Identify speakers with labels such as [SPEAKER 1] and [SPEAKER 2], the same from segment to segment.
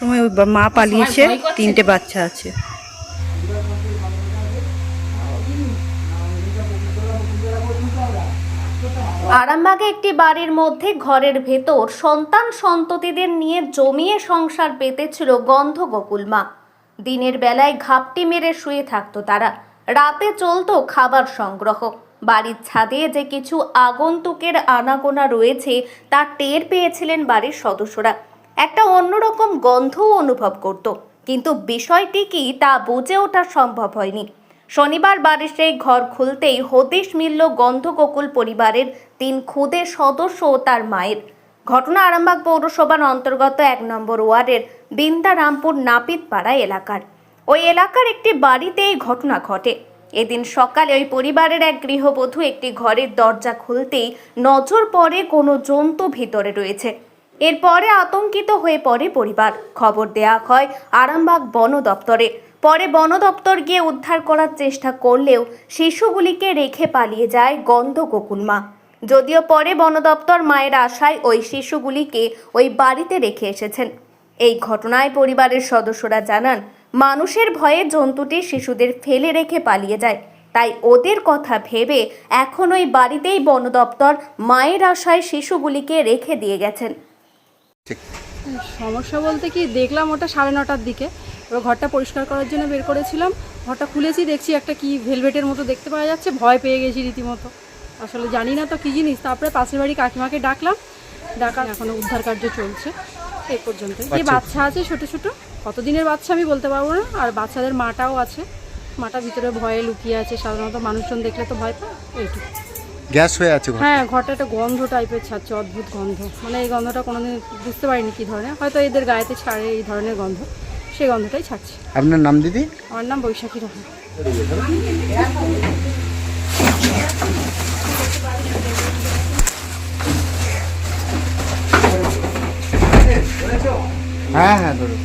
[SPEAKER 1] সময় ওই মা পালিয়েছে, তিনটে বাচ্চা আছে।
[SPEAKER 2] আরামবাগে একটি বাড়ির মধ্যে ঘরের ভেতর সন্তান সন্ততিদের নিয়ে জমিয়ে সংসার পেতেছিল গন্ধ গোকুলমা দিনের বেলায় ঘাপটি মেরে শুয়ে থাকতো তারা। রাতে চলতো খাবার সংগ্রহ। বাড়ির ছাদে যে কিছু আগন্তুকের আনাগোনা রয়েছে, তা টের পেয়েছিলেন বাড়ির সদস্যরা। একটা অন্যরকম গন্ধও অনুভব করত, কিন্তু বিষয়টি কি তা বুঝে ওঠা সম্ভব হয়নি। শনিবার বাড়ির সেই ঘর খুলতেই হদিশ মিলল গন্ধগোকুল পরিবারের তিন খুদে সদস্য ও তার মায়ের। ঘটনা আরামবাগ পৌরসভার অন্তর্গত এক নম্বর ওয়ার্ডের বিন্দারামপুর নাপিতপাড়া এলাকার। ওই এলাকার একটি বাড়িতে এই ঘটনা ঘটে। এদিন সকালে ওই পরিবারের এক গৃহবধূ একটি ঘরের দরজা খুলতেই নজর পড়ে কোনো জন্তু ভিতরে রয়েছে। এরপরে আতঙ্কিত হয়ে পড়ে পরিবার। খবর দেয়া হয় আরামবাগ বন দপ্তরে। পরে বন দপ্তর গিয়ে উদ্ধার করার চেষ্টা করলেও শিশুগুলিকে রেখে পালিয়ে যায় গন্ধ গোকুলমা যদিও পরে বন দপ্তর মায়ের আশায় ওই শিশুগুলিকে ওই বাড়িতে রেখে এসেছেন। এই ঘটনায় পরিবারের সদস্যরা জানান, মানুষের ভয়ে জন্তুটি শিশুদের ফেলে রেখে পালিয়ে যায়। তাই ওদের কথা ভেবে এখন ওই বাড়িতেই বন দপ্তর মায়ের আশায় শিশুগুলিকে রেখে দিয়ে গেছেন।
[SPEAKER 3] সমস্যা বলতে কি দেখলাম ওটা সাড়ে নটার দিকে। এবার ঘরটা পরিষ্কার করার জন্য বের করেছিলাম। ঘরটা খুলেছি দেখছি একটা কি ভেলভেটের মতো দেখতে পাওয়া যাচ্ছে। ভয় পেয়ে গেছি রীতিমতো। আসলে জানি না তো কী জিনিস। তারপরে পাশের বাড়ি কাকিমাকে ডাকলাম। ডাকা এখনও উদ্ধার কার্য চলছে। এই পর্যন্ত যে বাচ্চা আছে ছোট ছোট কতদিনের বাচ্চা আমি বলতে পারব না। আর বাচ্চাদের মাটাও আছে। মাটা ভিতরে ভয়ে লুকিয়ে আছে। সাধারণত মানুষজন দেখলে তো ভয় পায়। এইটুকু।
[SPEAKER 4] গ্যাস হয়ে আছে
[SPEAKER 3] হ্যাঁ ঘরটা একটা গন্ধ টাইপের ছাড়ছে অদ্ভুত গন্ধ। মানে এই গন্ধটা কোনোদিন বুঝতে পারিনি কী ধরনের। হয়তো এদের গায়েতে ছাড়ে এই ধরনের গন্ধ। সেই গন্ধটাই ছাড়ছে।
[SPEAKER 4] আপনার নাম দিদি?
[SPEAKER 3] আমার নাম বৈশাখী রহমান।
[SPEAKER 4] হ্যাঁ হ্যাঁ ধরো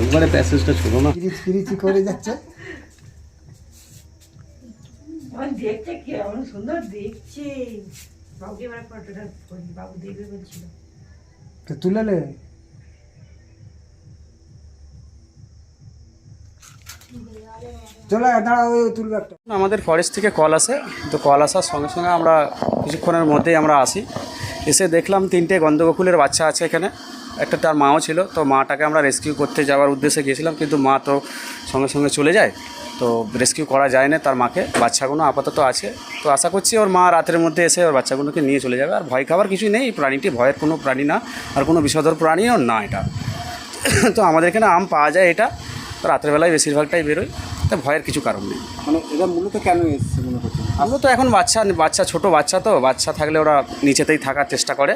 [SPEAKER 4] একবারে প্যাসেজটা ছোট না। ফিরিচি করে যাচ্ছে।
[SPEAKER 5] আমার কেমন সুন্দর দেখছে। বাবুকে এবার ফটোটা করি বাবু দেখবে বলছিল।
[SPEAKER 4] তো তুলে চলে দাঁড়া ওই তুলবে একটা।
[SPEAKER 6] আমাদের ফরেস্ট থেকে কল আসে। তো কল আসার সঙ্গে সঙ্গে আমরা কিছুক্ষণের মধ্যেই আমরা আসি। এসে দেখলাম তিনটে গন্ধগোকুলের বাচ্চা আছে এখানে। একটা তার মাও ছিল, তো মাটাকে আমরা রেস্কিউ করতে যাওয়ার উদ্দেশ্যে গিয়েছিলাম, কিন্তু মা তো সঙ্গে সঙ্গে চলে যায়। তো রেস্কিউ করা যায় না তার মাকে, বাচ্চাগুলো আপাতত আছে। তো আশা করছি ওর মা রাতের মধ্যে এসে ওর বাচ্চাগুলোকে নিয়ে চলে যাবে। আর ভয় খাবার কিছুই নেই, প্রাণীটি ভয়ের কোনো প্রাণী না, আর কোনো বিষধর প্রাণীও না এটা। তো আমাদের এখানে আম পাওয়া যায় এটা। রাত্রেবেলায় বেশিরভাগটাই বেরোয়। তো ভয়ের কিছু কারণ নেই।
[SPEAKER 4] মানে মূলত কেন এসেছে মনে করছেন?
[SPEAKER 6] আমরা তো এখন বাচ্চা বাচ্চা ছোট বাচ্চা তো বাচ্চা থাকলে ওরা নিচেতেই থাকার চেষ্টা করে।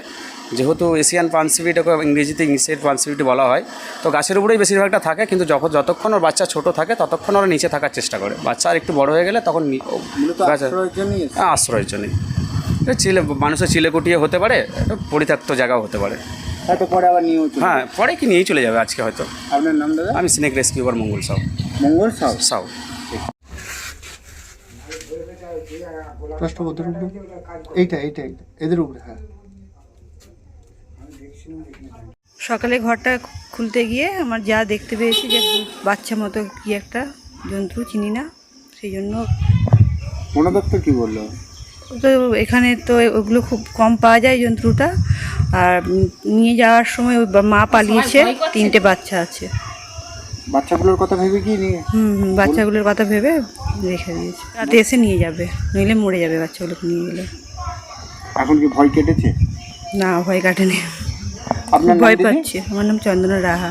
[SPEAKER 6] যেহেতু এশিয়ান পানসিভিট ওকে ইংরেজিতে ইংলিশের পানসিভিট বলা হয় তো গাছের উপরেই বেশিরভাগটা থাকে কিন্তু যখন যতক্ষণ ওর বাচ্চা ছোট থাকে ততক্ষণ ওরা নিচে থাকার চেষ্টা করে। বাচ্চা আর একটু বড় হয়ে গেলে তখন
[SPEAKER 4] আশ্রয়ের জন্যই
[SPEAKER 6] হ্যাঁ, চিলে মানুষের চিলে কুটিয়ে হতে পারে পরিত্যক্ত জায়গাও হতে পারে। হ্যাঁ পরে কি নিয়েই চলে যাবে আজকে হয়তো।
[SPEAKER 4] আপনার নাম দাদা?
[SPEAKER 6] আমি স্নেক রেস্কিউবার মঙ্গল সাউ।
[SPEAKER 4] মঙ্গল সাউ।
[SPEAKER 6] সাউ।
[SPEAKER 4] প্রশ্ন উপরে এইটা এইটা এইটা। এদের উপরে হ্যাঁ।
[SPEAKER 1] সকালে ঘরটা খুলতে গিয়ে আমার যা দেখতে পেয়েছি যে বাচ্চা মতো কি একটা জন্তু চিনি না সেই জন্য
[SPEAKER 4] কি বলল?
[SPEAKER 1] তো এখানে তো ওগুলো খুব কম পাওয়া যায় জন্তুটা। আর নিয়ে যাওয়ার সময় ওই মা পালিয়েছে তিনটে বাচ্চা আছে।
[SPEAKER 4] বাচ্চাগুলোর কথা ভেবে কি নিয়ে?
[SPEAKER 1] হুম হুম, বাচ্চাগুলোর কথা ভেবে রেখে দিয়েছে রাতে এসে নিয়ে যাবে নইলে মরে যাবে বাচ্চাগুলোকে নিয়ে গেলে।
[SPEAKER 4] এখন কি ভয় কেটেছে?
[SPEAKER 1] না ভয় কাটেনি।
[SPEAKER 4] আপনার
[SPEAKER 1] ভয় পাচ্ছি। আমার নাম চন্দনা রাহা।